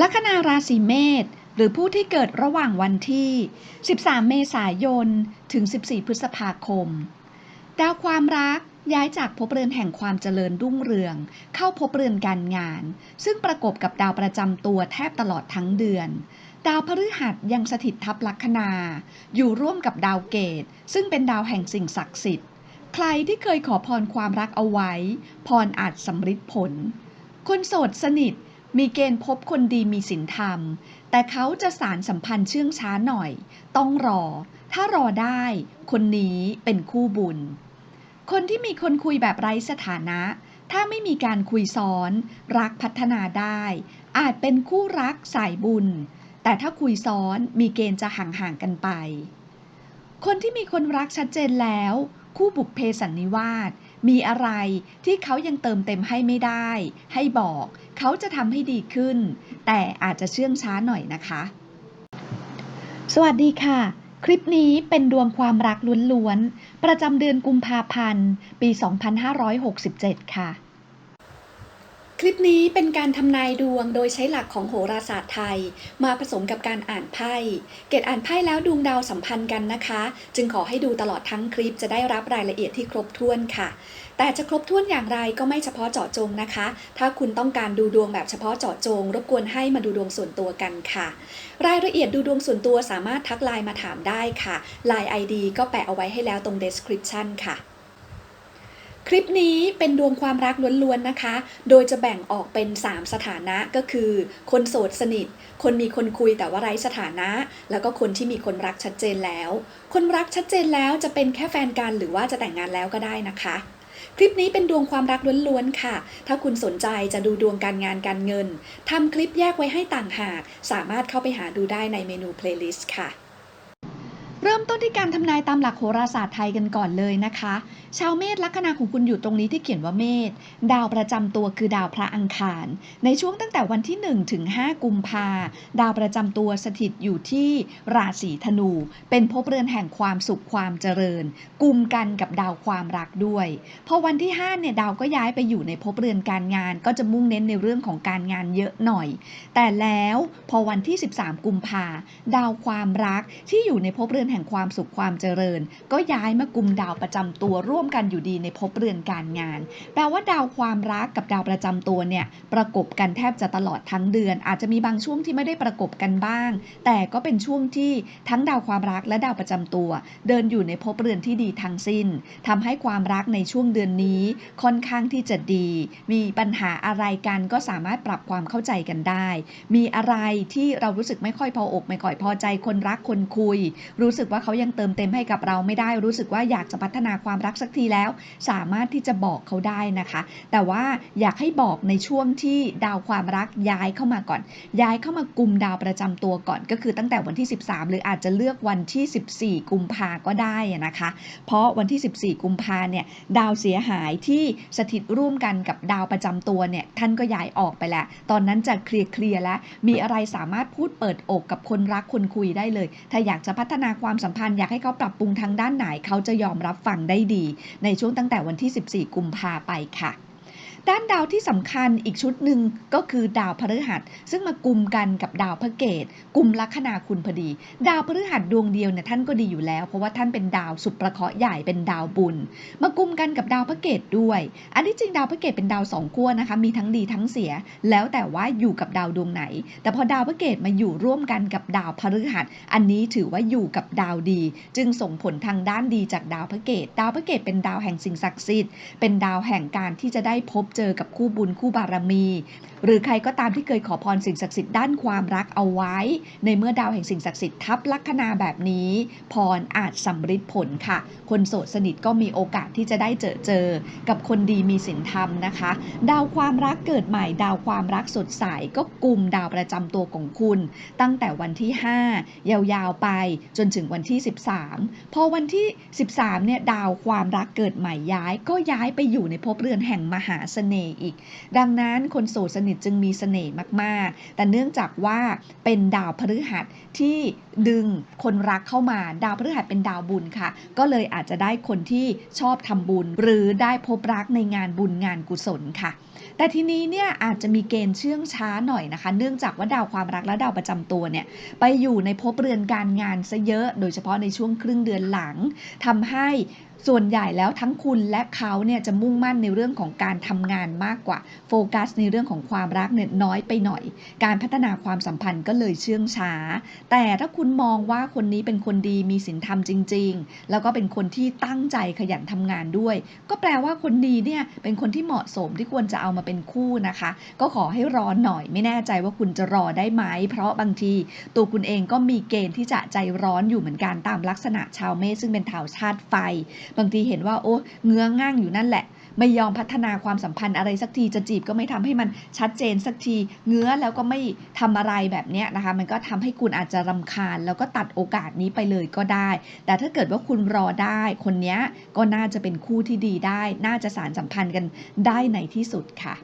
ลัคนาราศีเมษหรือผู้ที่เกิดระหว่างวันที่ 13 เมษายน ถึง 14 พฤษภาคม ดาวความรักย้ายจากภพเรือนแห่งความเจริญรุ่งเรือง เข้าภพเรือนการงาน ซึ่งประกบกับดาวประจำตัวแทบตลอดทั้งเดือน ดาวพฤหัสยังสถิตทับลัคนา อยู่ร่วมกับดาวเกต ซึ่งเป็นดาวแห่งสิ่งศักดิ์สิทธิ์ ใครที่เคยขอพรความรักเอาไว้ พรอาจสำฤทธิ์ผล คนโสดสนิท มีเกณฑ์พบคนดีมีศีลธรรม แต่เขาจะสารสัมพันธ์เชื่องช้าหน่อย ต้องรอ ถ้ารอได้ คนนี้เป็นคู่บุญ คนที่มีคนคุยแบบไร้สถานะ ถ้าไม่มีการคุยซ้อน รักพัฒนาได้ อาจเป็นคู่รักสายบุญ แต่ถ้าคุยซ้อนมีเกณฑ์จะห่างๆกันไป คนที่มีคนรักชัดเจนแล้ว คู่บุกเพสันนิวาส มีอะไรที่เขายังเติมเต็มให้ไม่ได้ ให้บอก เขาจะทำให้ดีขึ้น แต่อาจจะเชื่องช้าหน่อยนะคะ สวัสดีค่ะ คลิปนี้เป็นดวงความรักล้วนๆ ประจำเดือนกุมภาพันธ์ ปี 2567 ค่ะ คลิปนี้เป็นการทำนายดวงโดยใช้หลักของโหราศาสตร์ไทย มาผสมกับการอ่านไพ่ เกตอ่านไพ่แล้วดวงดาวสัมพันธ์กันนะคะ จึงขอให้ดูตลอดทั้งคลิปจะได้รับรายละเอียดที่ครบถ้วนค่ะ แต่จะครบถ้วนอย่างไรก็ไม่เฉพาะเจาะจงนะคะ ถ้าคุณต้องการดูดวงแบบเฉพาะเจาะจง รบกวนให้มาดูดวงส่วนตัวกันค่ะ รายละเอียดดูดวงส่วนตัวสามารถทักไลน์มาถามได้ค่ะ Line ID ก็แปะเอาไว้ให้แล้วตรง description ค่ะ คลิปนี้เป็นดวงความรักล้วนๆนะคะ โดยจะแบ่งออกเป็น 3 สถานะก็คือ คนโสดสนิท คนมีคนคุยแต่ว่าไร้สถานะ แล้วก็คนที่มีคนรักชัดเจนแล้ว คนรักชัดเจนแล้วจะเป็นแค่แฟนกันหรือว่าจะแต่งงานแล้วก็ได้นะคะคลิปนี้เป็นดวงความรักล้วนๆค่ะ ถ้าคุณสนใจจะดูดวงการงานการเงิน ทำคลิปแยกไว้ให้ต่างหาก สามารถเข้าไปหาดูได้ในเมนู playlist ค่ะ เริ่มต้นที่การทำนายตามหลักโหราศาสตร์ไทยกันก่อนเลยนะคะ ชาวเมษลัคนาของคุณอยู่ตรงนี้ที่เขียนว่าเมษดาวประจำตัวคือดาวพระอังคาร ในช่วงตั้งแต่วันที่ 1 ถึง 5 กุมภาดาวประจำตัวสถิตอยู่ที่ราศีธนู เป็นภพเรือนแห่งความสุขความเจริญกุมกันกับดาวความรักด้วยพอวันที่5เนี่ยดาวก็ย้ายไปอยู่ในภพเรือนการงาน ก็จะมุ่งเน้นในเรื่องของการงานเยอะหน่อย แต่แล้วพอวันที่ 13 กุมภาดาวความรักที่อยู่ในภพเรือนห่งความสุขความเจริญ ก็ย้ายมากุมดาวประจำตัวร่วมกันอยู่ดีในภพเรือนการงาน แปลว่าดาวความรักกับดาวประจำตัวเนี่ยประกบกันแทบจะตลอดทั้งเดือน อาจจะมีบางช่วงที่ไม่ได้ประกบกันบ้าง แต่ก็เป็นช่วงที่ทั้งดาวความรักและดาวประจำตัว เดินอยู่ในภพเรือนที่ดีทั้งสิ้นทำให้ความรักในช่วงเดือนนี้ ค่อนข้างที่จะดี มีปัญหาอะไรกันก็สามารถปรับความเข้าใจกันได้ มีอะไรที่เรารู้สึกไม่ค่อยพออกไม่ค่อยพอใจคนรักคนคุย รู้สึกว่าเขายังเติมเต็มให้กับเราไม่ได้ รู้สึกว่าอยากจะพัฒนาความรักสักทีแล้ว สามารถที่จะบอกเขาได้นะคะ แต่ว่าอยากให้บอกในช่วงที่ดาวความรักย้ายเข้ามาก่อน ย้ายเข้ามากลุ่มดาวประจำตัวก่อน ก็คือตั้งแต่วันที่ 13 หรืออาจจะเลือกวันที่ 14 กุมภาก็ได้นะคะ เพราะวันที่ 14 กุมภาเนี่ยดาวเสียหายที่สถิตร่วมกันกับดาวประจำตัวเนี่ยท่านก็ย้ายออกไปแล้ว ตอนนั้นจะเคลียร์เคลียร์แล้วมีอะไรสามารถพูดเปิดอกกับคนรักคนคุยได้เลย ถ้าอยากจะพัฒนาความความสัมพันธ์อยากให้เขาปรับปรุงทางด้านไหนเขาจะยอมรับฟังได้ดี ในช่วงตั้งแต่วันที่ 14 กุมภาไปค่ะ ด้านดาวที่สำคัญอีกชุดหนึ่งก็คือดาวพฤหัส ซึ่งมากุมกันกับดาวพระเกตกลุ่มลัคนาคุณพอดี ดาวพฤหัสดวงเดียวเนี่ยท่านก็ดีอยู่แล้ว เพราะว่าท่านเป็นดาวสุดประเคราะห์ใหญ่เป็นดาวบุญ มากุมกันกับดาวพระเกตด้วย อันที่จริงดาวพระเกตเป็นดาวสองขั้วนะคะมีทั้งดีทั้งเสีย แล้วแต่ว่าอยู่กับดาวดวงไหน แต่พอดาวพระเกตมาอยู่ร่วมกันกับดาวพฤหัส อันนี้ถือว่าอยู่กับดาวดี จึงส่งผลทางด้านดีจากดาวพระเกตดาวพระเกตเป็นดาวแห่งสิ่งศักดิ์สิทธิ์เป็นดาวแห่งการที่จะได้พบเจอกับคู่บุญคู่บารมี หรือใครก็ตามที่เคยขอพรสิ่งศักดิ์สิทธิ์ด้านความรักเอาไว้ ในเมื่อดาวแห่งสิ่งศักดิ์สิทธิ์ทับลัคนาแบบนี้ พรอาจสำฤทธิ์ผลค่ะ คนโสดสนิทก็มีโอกาสที่จะได้เจอเจอ กับคนดีมีศีลธรรมนะคะ ดาวความรักเกิดใหม่ ดาวความรักสดใสก็กลุ่มดาวประจำตัวของคุณ ตั้งแต่วันที่ 5 ยาวๆไปจนถึงวันที่ 13 พอวันที่ 13เนี่ยดาวความรักเกิดใหม่ย้ายก็ย้ายไปอยู่ในภพเรือนแห่งมหาเสน่ห์อีก ดังนั้นคนโสดสนิทจึงมีเสน่ห์มากๆ แต่เนื่องจากว่าเป็นดาวพฤหัสที่ดึงคนรักเข้ามา ดาวพฤหัสเป็นดาวบุญค่ะ ก็เลยอาจจะได้คนที่ชอบทำบุญ หรือได้พบรักในงานบุญงานกุศลค่ะ แต่ทีนี้เนี่ยอาจจะมีเกณฑ์เชื่องช้าหน่อยนะคะ เนื่องจากว่าดาวความรักและดาวประจำตัวเนี่ยไปอยู่ในภพเรือนการงานซะเยอะ โดยเฉพาะในช่วงครึ่งเดือนหลังทำให้ส่วนใหญ่แล้วทั้งคุณและเขาเนี่ยจะมุ่งมั่นในเรื่องของการทำงานมากกว่า โฟกัสในเรื่องของความรักเนี่ยน้อยไปหน่อย การพัฒนาความสัมพันธ์ก็เลยเชื่องช้า แต่ถ้าคุณมองว่าคนนี้เป็นคนดีมีศีลธรรมจริง ๆ แล้วก็เป็นคนที่ตั้งใจขยันทำงานด้วย ก็แปลว่าคนดีเนี่ยเป็นคนที่เหมาะสมที่ควรจะเอามาเป็นคู่นะคะ ก็ขอให้รอหน่อย ไม่แน่ใจว่าคุณจะรอได้ไหม เพราะบางทีตัวคุณเองก็มีเกณฑ์ที่จะใจร้อนอยู่เหมือนกันตามลักษณะชาวเมษซึ่งเป็นถาวชาติไฟ บางทีเห็นว่าโอ้เงื้อง่างอยู่นั่นแหละ ไม่ยอมพัฒนาความสัมพันธ์อะไรสักทีจะจีบก็ไม่ทำให้มันชัดเจนสักทีเงื้อแล้วก็ไม่ทำอะไรแบบเนี้ยนะคะ มันก็ทำให้คุณอาจจะรำคาญ แล้วก็ตัดโอกาสนี้ไปเลยก็ได้ แต่ถ้าเกิดว่าคุณรอได้คนนี้ก็น่าจะเป็นคู่ที่ดีได้ น่าจะสารสัมพันธ์กันได้ในที่สุดค่ะ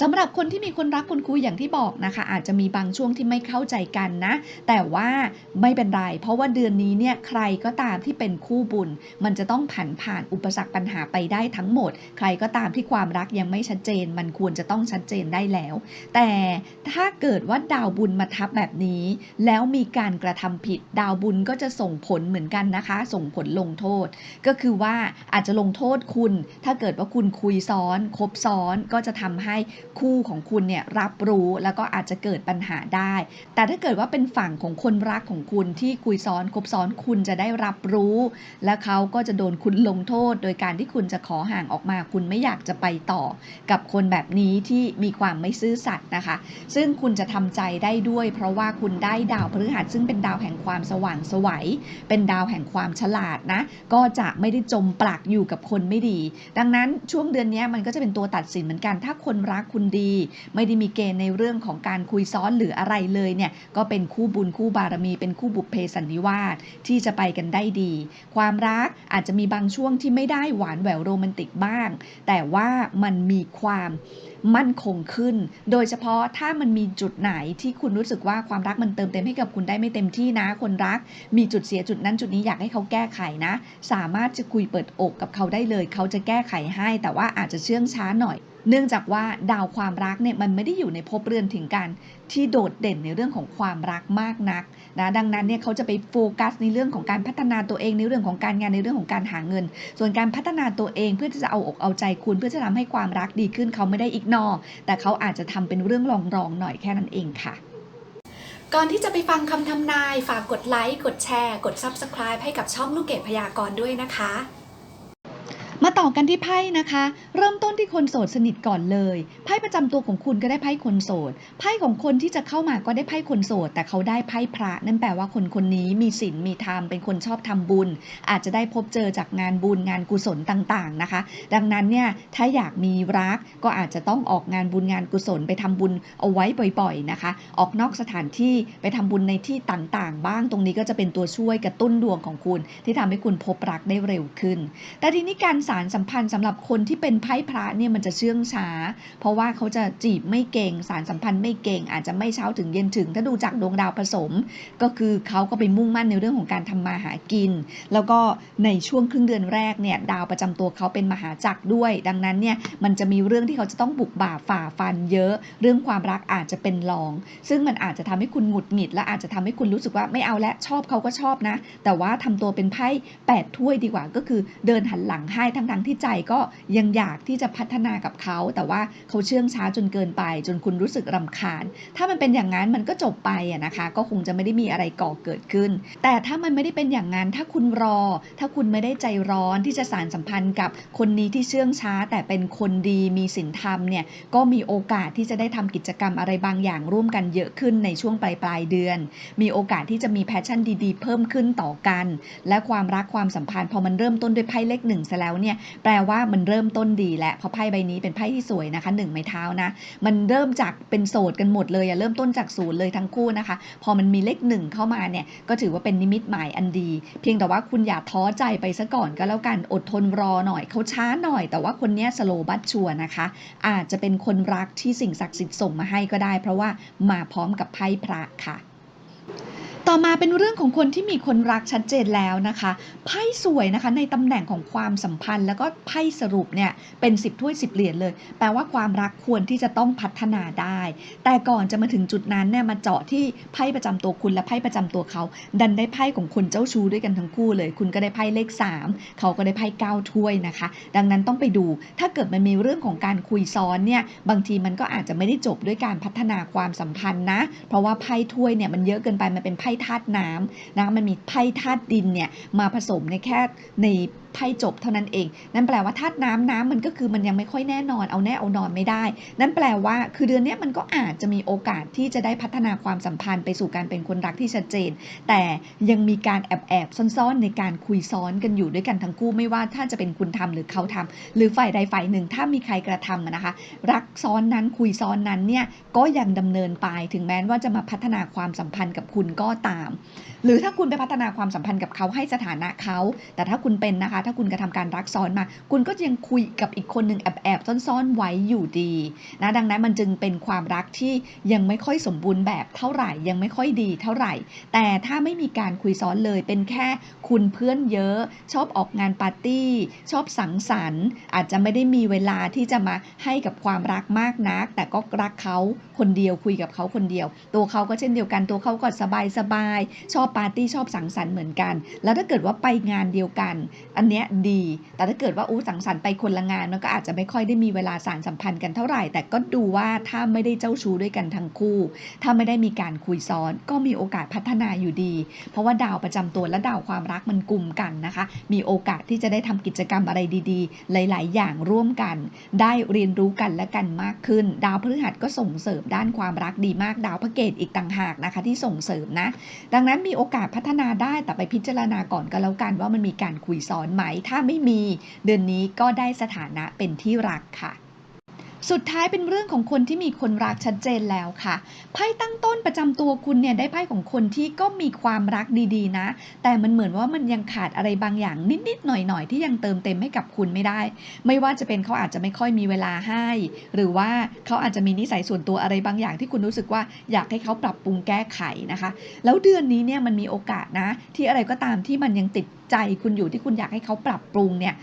สำหรับคนที่มีคนรักคนคุยอย่างที่บอกนะคะ อาจจะมีบางช่วงที่ไม่เข้าใจกันนะ แต่ว่าไม่เป็นไร เพราะว่าเดือนนี้เนี่ยใครก็ตามที่เป็นคู่บุญ มันจะต้องผ่านผ่านอุปสรรคปัญหาไปได้ทั้งหมด ใครก็ตามที่ความรักยังไม่ชัดเจน มันควรจะต้องชัดเจนได้แล้ว แต่ถ้าเกิดว่าดาวบุญมาทับแบบนี้ แล้วมีการกระทำผิด ดาวบุญก็จะส่งผลเหมือนกันนะคะ ส่งผลลงโทษ ก็คือว่าอาจจะลงโทษคุณ ถ้าเกิดว่าคุณคุยซ้อน คบซ้อนก็จะทำให้คู่ของคุณเนี่ยรับรู้แล้วก็อาจจะเกิดปัญหาได้ แต่ถ้าเกิดว่าเป็นฝั่งของคนรักของคุณที่คุยซ้อนคบซ้อนคุณจะได้รับรู้ และเขาก็จะโดนคุณลงโทษ โดยการที่คุณจะขอห่างออกมา คุณไม่อยากจะไปต่อ กับคนแบบนี้ที่มีความไม่ซื่อสัตย์นะคะ ซึ่งคุณจะทำใจได้ด้วย เพราะว่าคุณได้ดาวพฤหัสซึ่งเป็นดาวแห่งความสว่างสวัย เป็นดาวแห่งความฉลาดนะ ก็จะไม่ได้จมปลักอยู่กับคนไม่ดี ดังนั้นช่วงเดือนนี้มันก็จะเป็นตัวตัดสินเหมือนกัน ถ้าคนรักคุณดี ไม่ได้มีเกณฑ์ในเรื่องของการคุยซ้อนหรืออะไรเลยเนี่ยก็เป็นคู่บุญคู่บารมีเป็นคู่บุพเพสันนิวาสที่จะไปกันได้ดี ความรักอาจจะมีบางช่วงที่ไม่ได้หวานแหววโรแมนติกบ้าง แต่ว่ามันมีความมั่นคงขึ้น โดยเฉพาะถ้ามันมีจุดไหนที่คุณรู้สึกว่าความรักมันเติมเต็มให้กับคุณได้ไม่เต็มที่นะ คนรัก มีจุดเสียจุดนั้นจุดนี้อยากให้เขาแก้ไขนะ สามารถจะคุยเปิดอกกับเขาได้เลย เขาจะแก้ไขให้ แต่ว่าอาจจะเชื่องช้าหน่อย เนื่องจากว่าดาวความรักเนี่ยมันไม่ได้อยู่ในภพเรือนถึงกันที่โดดเด่นในเรื่องของความรักมากนักนะดังนั้นเนี่ยเขาจะไปโฟกัสในเรื่องของการพัฒนาตัวเองในเรื่องของการงานในเรื่องของการหาเงิน ส่วนการพัฒนาตัวเองเพื่อที่จะเอาอกเอาใจคุณ เพื่อจะทำให้ความรักดีขึ้นเขาไม่ได้อีกนอ แต่เขาอาจจะทำเป็นเรื่องรองๆหน่อยแค่นั้นเองค่ะก่อนที่จะไปฟังคำทำนาย ฝากกดไลค์ กดแชร์ กด Subscribe ให้กับช่องลูกเกดพยากรณ์ด้วยนะคะ มาต่อกันที่ไพ่นะคะ เริ่มต้นที่คนโสดสนิทก่อนเลยไพ่ประจำตัวของคุณก็ได้ไพ่คนโสดไพ่ของคนที่จะเข้ามาก็ได้ไพ่คนโสดแต่เขาได้ไพ่พระนั่นแปลว่าคนคนนี้มีศีลมีธรรมเป็นคนชอบทำบุญ อาจจะได้พบเจอจากงานบุญงานกุศลต่างๆนะคะ ดังนั้นเนี่ยถ้าอยากมีรักก็อาจจะต้องออกงานบุญงานกุศลไปทำบุญเอาไว้บ่อยๆนะคะ ออกนอกสถานที่ไปทำบุญในที่ต่างๆ บ้างตรงนี้ก็จะเป็นตัวช่วยกระตุ้นดวงของคุณ ที่ทำให้คุณพบรักได้เร็วขึ้น แต่ทีนี้การสารสัมพันธ์สำหรับคนที่เป็นไพ่พระเนี่ยมันจะเชื่องช้า เพราะว่าเขาจะจีบไม่เก่ง สารสัมพันธ์ไม่เก่ง อาจจะไม่เช้าถึงเย็นถึง ถ้าดูจากดวงดาวผสม ก็คือเขาก็ไปมุ่งมั่นในเรื่องของการทำมาหากิน แล้วก็ในช่วงครึ่งเดือนแรกเนี่ยดาวประจำตัวเขาเป็นมหาจักรด้วย ดังนั้นเนี่ยมันจะมีเรื่องที่เขาจะต้องบุกบ่าฝ่าฟันเยอะ เรื่องความรักอาจจะเป็นรอง ซึ่งมันอาจจะทำให้คุณหงุดหงิด และอาจจะทำให้คุณรู้สึกว่าไม่เอาและชอบเขาก็ชอบนะ แต่ว่าทำตัวเป็นไพ่แปดถ้วยดีกว่าก็คือเดินหันหลังให้ทั้งๆที่ใจก็ยังอยากที่จะพัฒนากับเขา แต่ว่าเขาเชื่องช้าจนเกินไป จนคุณรู้สึกรำคาญ ถ้ามันเป็นอย่างนั้นมันก็จบไปอะนะคะ ก็คงจะไม่ได้มีอะไรก่อเกิดขึ้น แต่ถ้ามันไม่ได้เป็นอย่างนั้น ถ้าคุณรอ ถ้าคุณไม่ได้ใจร้อนที่จะสารสัมพันธ์กับคนนี้ที่เชื่องช้า แต่เป็นคนดีมีศีลธรรมเนี่ยก็มีโอกาสที่จะได้ทำกิจกรรมอะไรบางอย่างร่วมกันเยอะขึ้นในช่วงปลายปลายเดือน มีโอกาสที่จะมีแพชชั่นดีๆ เพิ่มขึ้นต่อกัน และความรักความสัมพันธ์พอมันเริ่มต้นด้วยไพ่เลขหนึ่งซะแล้วเนี่ยเนี่ยแปลว่ามันเริ่มต้นดีแล้วเพราะไพ่ใบนี้เป็นไพ่ที่สวยนะคะหนึ่งไม้เท้านะ มันเริ่มจากเป็นโสดกันหมดเลยอะเริ่มต้นจากศูนย์เลยทั้งคู่นะคะ พอมันมีเลขหนึ่งเข้ามาเนี่ยก็ถือว่าเป็นนิมิตหมายอันดี เพียงแต่ว่าคุณอย่าท้อใจไปซะก่อนก็แล้วกันอดทนรอหน่อยเขาช้าหน่อย แต่ว่าคนนี้สโลบัตชัวนะคะ อาจจะเป็นคนรักที่สิ่งศักดิ์สิทธิ์ส่งมาให้ก็ได้ เพราะว่ามาพร้อมกับไพ่พระค่ะ ต่อมาเป็นเรื่องของคนที่มีคนรักชัดเจนแล้วนะคะไพ่สวยนะคะในตำแหน่งของความสัมพันธ์ แล้วก็ไพ่สรุปเนี่ยเป็น 10 ถ้วย 10 เหรียญเลย แปลว่าความรักควรที่จะต้องพัฒนาได้ แต่ก่อนจะมาถึงจุดนั้นเนี่ยมาเจาะที่ไพ่ประจำตัวคุณและไพ่ประจำตัวเขา ดันได้ไพ่ของคนเจ้าชู้ด้วยกันทั้งคู่เลย คุณก็ได้ไพ่เลข 3 เขาก็ได้ไพ่9ถ้วยนะคะ ดังนั้นต้องไปดู ถ้าเกิดมันมีเรื่องของการคุยซ้อนเนี่ยบางทีมันก็อาจจะไม่ได้จบด้วยการพัฒนาความสัมพันธ์นะ เพราะว่าไพ่ถ้วยเนี่ยมันเยอะเกินไปมันเป็นไพ่ธาตุน้ำนะมันมีไพ่ธาตุดินเนี่ยมาผสมในแค่ในไพ่จบเท่านั้นเอง นั่นแปลว่าธาตุน้ำน้ำมันก็คือมันยังไม่ค่อยแน่นอน เอาแน่เอานอนไม่ได้ นั่นแปลว่า คือเดือนนี้มันก็อาจจะมีโอกาสที่จะได้พัฒนาความสัมพันธ์ไปสู่การเป็นคนรักที่ชัดเจน แต่ยังมีการแอบแอบๆซ่อนๆ ในการคุยซ้อนกันอยู่ด้วยกันทั้งคู่ไม่ว่าถ้าจะเป็นคุณทำหรือเขาทำหรือฝ่ายใดฝ่ายหนึ่งถ้ามีใครกระทำนะคะ รักซ้อนนั้นคุยซ้อนนั้นเนี่ยก็ยังดำเนินไปถึงแม้ว่าจะมาพัฒนาความสัมพันธ์กับคุณก็ตาม หรือถ้าคุณไปพัฒนาความสัมพันธ์กับเขาให้สถานะเขา แต่ถ้าคุณเป็นนะคะ ถ้าคุณกระทำการรักซ้อนมา คุณก็ยังคุยกับอีกคนหนึ่งแอบแอบๆซ่อนๆไว้อยู่ดีนะดังนั้นมันจึงเป็นความรักที่ยังไม่ค่อยสมบูรณ์แบบเท่าไหร่ ยังไม่ค่อยดีเท่าไหร่ แต่ถ้าไม่มีการคุยซ้อนเลยเป็นแค่คุณเพื่อนเยอะ ชอบออกงานปาร์ตี้ ชอบสังสรรค์ อาจจะไม่ได้มีเวลาที่จะมาให้กับความรักมากนัก แต่ก็รักเขาคนเดียวคุยกับเขาคนเดียว ตัวเขาก็เช่นเดียวกันตัวเขาก็สบายสบายๆชอบปาร์ตี้ชอบสังสรรค์เหมือนกัน แล้วถ้าเกิดว่าไปงานเดียวกัน อันเนี้ยดี แต่ถ้าเกิดว่าอู้สังสรรค์ไปคนละงานมันก็อาจจะไม่ค่อยได้มีเวลาสารสัมพันธ์กันเท่าไหร่ แต่ก็ดูว่าถ้าไม่ได้เจ้าชู้ด้วยกันทั้งคู่ ถ้าไม่ได้มีการคุยซ้อน ก็มีโอกาสพัฒนาอยู่ดี เพราะว่าดาวประจำตัวและดาวความรักมันกลุ่มกันนะคะ มีโอกาสที่จะได้ทำกิจกรรมอะไรดีๆ หลาย ๆ อย่างร่วมกัน ได้เรียนรู้กันและกันมากขึ้น ดาวพฤหัสก็ส่งเสริมด้านความรักดีมากดาวพระเกตอีกต่างหากนะคะที่ส่งเสริมนะดังนั้นมีโอกาสพัฒนาได้แต่ไปพิจารณาก่อนก็แล้วกันว่ามันมีการคุยซ้อนไหม ถ้าไม่มีเดือนนี้ก็ได้สถานะเป็นที่รักค่ะ สุดท้ายเป็นเรื่องของคนที่มีคนรักชัดเจนแล้วค่ะ ไพ่ตั้งต้นประจำตัวคุณเนี่ยได้ไพ่ของคนที่ก็มีความรักดีๆนะ แต่มันเหมือนว่ามันยังขาดอะไรบางอย่างนิดๆหน่อยๆ ที่ยังเติมเต็มให้กับคุณไม่ได้ ไม่ว่าจะเป็นเขาอาจจะไม่ค่อยมีเวลาให้ หรือว่าเขาอาจจะมีนิสัยส่วนตัวอะไรบางอย่างที่คุณรู้สึกว่าอยากให้เขาปรับปรุงแก้ไขนะคะ แล้วเดือนนี้เนี่ยมันมีโอกาสนะ ที่อะไรก็ตามที่มันยังติดใจคุณอยู่ที่คุณอยากให้เขาปรับปรุงเนี่ย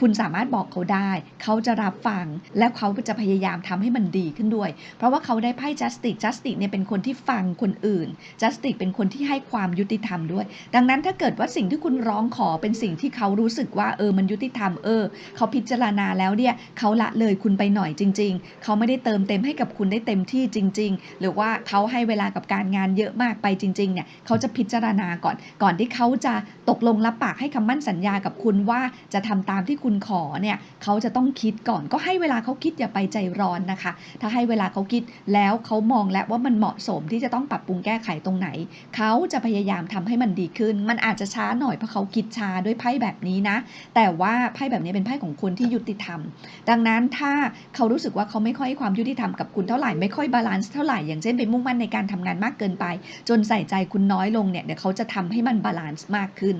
คุณสามารถบอกเขาได้ เขาจะรับฟัง แล้วเขาก็จะพยายามทำให้มันดีขึ้นด้วย เพราะว่าเขาได้ไพ่ justice justice เนี่ยเป็นคนที่ฟังคนอื่น justice เป็นคนที่ให้ความยุติธรรมด้วย ดังนั้นถ้าเกิดว่าสิ่งที่คุณร้องขอเป็นสิ่งที่เขารู้สึกว่าเออมันยุติธรรมเออเขาพิจารณาแล้วเนี่ยเขาละเลยคุณไปหน่อยจริง ๆ เขาไม่ได้เติมเต็มให้กับคุณได้เต็มที่จริง ๆ หรือว่าเขาให้เวลากับการงานเยอะมากไปจริงๆเนี่ยเขาจะพิจารณาก่อน ก่อนที่เขาจะตกลงรับปากให้คำมั่นสัญญากับคุณว่าจะทำตามที่คุณขอเนี่ยเขาจะต้องคิดก่อนก็ให้เวลาเขาคิดอย่าไปใจร้อนนะคะ ถ้าให้เวลาเขาคิดแล้วเขามองแล้วว่ามันเหมาะสมที่จะต้องปรับปรุงแก้ไขตรงไหน เขาจะพยายามทำให้มันดีขึ้น มันอาจจะช้าหน่อยเพราะเขาคิดช้าด้วยไพ่แบบนี้นะ แต่ว่าไพ่แบบนี้เป็นไพ่ของคนที่ยุติธรรม ดังนั้นถ้าเขารู้สึกว่าเขาไม่ค่อยให้ความยุติธรรมกับคุณเท่าไหร่ไม่ค่อยบาลานซ์เท่าไหร่อย่างเช่นไปมุ่งมั่นในการทำงานมากเกินไป จนใส่ใจคุณน้อยลงเนี่ยเดี๋ยวเขาจะทำให้มันบาลานซ์มากขึ้น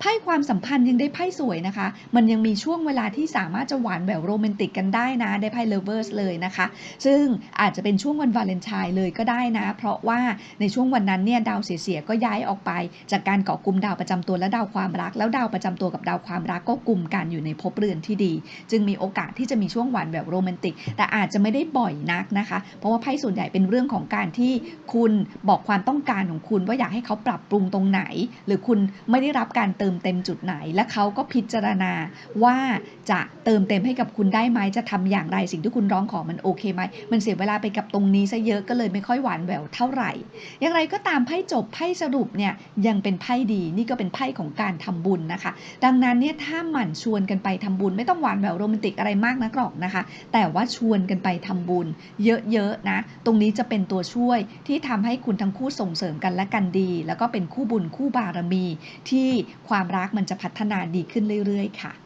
ไพ่ความสัมพันธ์ยังได้ไพ่สวยนะคะ มันยังมีช่วงเวลาที่สามารถจะหวานแหววโรแมนติกกันได้นะได้ไพ่เลเวอร์สเลยนะคะ ซึ่งอาจจะเป็นช่วงวันวาเลนไทน์เลยก็ได้นะ เพราะว่าในช่วงวันนั้นเนี่ยดาวเสียๆก็ย้ายออกไป จากการเกาะกลุ่มดาวประจำตัวและดาวความรัก แล้วดาวประจำตัวกับดาวความรักก็กลุ่มกันอยู่ในภพเรือนที่ดี จึงมีโอกาสที่จะมีช่วงหวานแบบโรแมนติก แต่อาจจะไม่ได้บ่อยนักนะคะ เพราะว่าไพ่ส่วนใหญ่เป็นเรื่องของการที่คุณบอกความต้องการของคุณว่าอยากให้เขาปรับปรุงตรงไหน หรือคุณไม่ได้รับการเติมเต็มจุดไหน และเขาก็พิจารณาว่าจะเติมเต็มให้กับคุณได้ไหมจะทำอย่างไรสิ่งที่คุณร้องขอมันโอเคไหมมันเสียเวลาไปกับตรงนี้ซะเยอะก็เลยไม่ค่อยหวานแหววเท่าไหร่ อย่างไรก็ตามไพ่จบไพ่สรุปเนี่ยยังเป็นไพ่ดีนี่ก็เป็นไพ่ของการทำบุญนะคะ ดังนั้นเนี่ยถ้าหมั่นชวนกันไปทำบุญ ไม่ต้องหวานแหววโรแมนติกอะไรมากนักหรอกนะคะ แต่ว่าชวนกันไปทำบุญ เยอะๆนะ ตรงนี้จะเป็นตัวช่วยที่ทำให้คุณทั้งคู่ส่งเสริมกันและกันดี แล้วก็เป็นคู่บุญคู่บารมี ที่ความรักมันจะพัฒนาดีขึ้นเรื่อยๆค่ะ